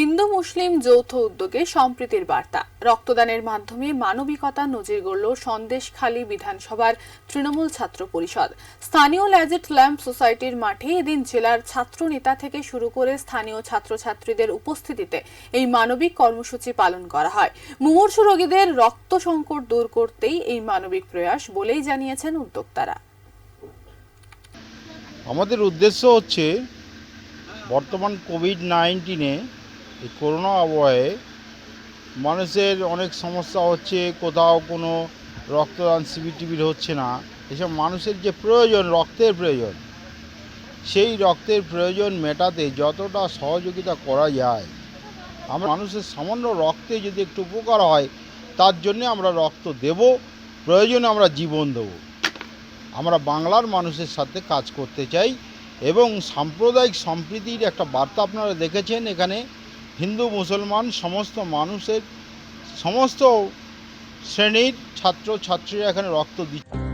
হিন্দু মুসলিম যৌথ উদ্যোগে সম্প্রীতির বার্তা। রক্তদানের মাধ্যমে মানবিকতা নজির গড়ল সন্দেশখালী বিধানসভার তৃণমূল ছাত্র পরিষদ। স্থানীয় ল্যাজেট ল্যাম্প সোসাইটির মাঠে এদিন জেলার ছাত্র নেতা থেকে শুরু করে স্থানীয় ছাত্রছাত্রীদের উপস্থিতিতে এই মানবিক কর্মসূচি পালন করা হয়। মুমূর্ষু রোগীদের রক্ত সংকট দূর করতেই এই মানবিক প্রয়াস বলেই জানিয়েছেন উদ্যোক্তারা। আমাদের উদ্দেশ্য হচ্ছে বর্তমান কোভিড নাইন্টিনে এই করোনা আবহাওয়ায় মানুষের অনেক সমস্যা হচ্ছে, কোথাও কোনো রক্তদান শিবির টিবির হচ্ছে না। এসব মানুষের যে প্রয়োজন, রক্তের প্রয়োজন, সেই রক্তের প্রয়োজন মেটাতে যতটা সহযোগিতা করা যায়। আমরা মানুষের সামান্য রক্তে যদি একটু উপকার হয়, তার জন্যে আমরা রক্ত দেব, প্রয়োজনে আমরা জীবন দেবো। আমরা বাংলার মানুষের সাথে কাজ করতে চাই এবং সাম্প্রদায়িক সম্প্রীতির একটা বার্তা আপনারা দেখেছেন এখানে। হিন্দু মুসলমান সমস্ত মানুষের সমস্ত শ্রেণির ছাত্র ছাত্রীরা এখানে রক্ত দিচ্ছে।